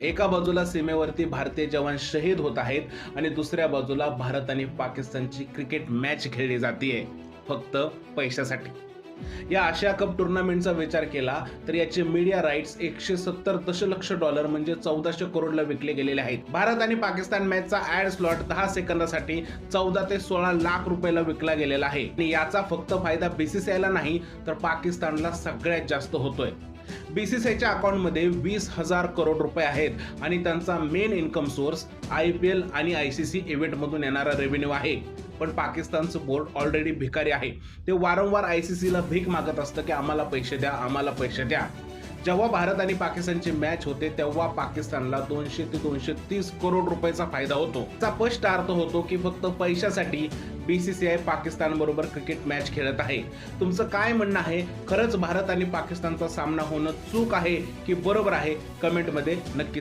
एका बाजूला सीमेवरती भारतीय जवान शहीद होत आहेत आणि दुसऱ्या बाजूला भारत आणि पाकिस्तानची क्रिकेट मॅच खेळली जाते फक्त पैशासाठी. या आशिया कप टुर्नामेंटचा विचार केला तर याचे मीडिया राईट्स एकशे सत्तर दशलक्ष डॉलर म्हणजे चौदाशे करोडला विकले गेलेले आहेत. भारत आणि पाकिस्तान मॅचचा ऍड स्लॉट दहा सेकंदासाठी चौदा ते सोळा लाख रुपयाला विकला गेलेला आहे. आणि याचा फक्त फायदा बीसीसीआयला नाही तर पाकिस्तानला सगळ्यात जास्त होतोय. बीसीसीआयच्या अकाउंटमध्ये वीस हजार करोड रुपये आहेत आणि त्यांचा main income source I P L आणि आय सी सी इव्हेंटमधून येणारा रेव्हेन्यू आहे. पण पाकिस्तानचं बोर्ड ऑलरेडी भिकारी आहे. ते वारंवार आय सी सीला भीक मागत असतं की आम्हाला पैसे द्या आम्हाला पैसे द्या. जेव्हा भारत आणि पाकिस्तानची मॅच होते तेव्हा पाकिस्तानला दोनशे ते दोनशे तीस करोड रुपयाचा फायदा होतो. त्याचा स्पष्ट अर्थ होतो की फक्त पैशासाठी B C C I Pakistan बरोबर क्रिकेट मॅच खेळत आहे. तुमचं काय म्हणणं आहे? खरंच भारत आणि पाकिस्तानचा सामना होणं चूक आहे की बरोबर आहे? कमेंटमध्ये नक्की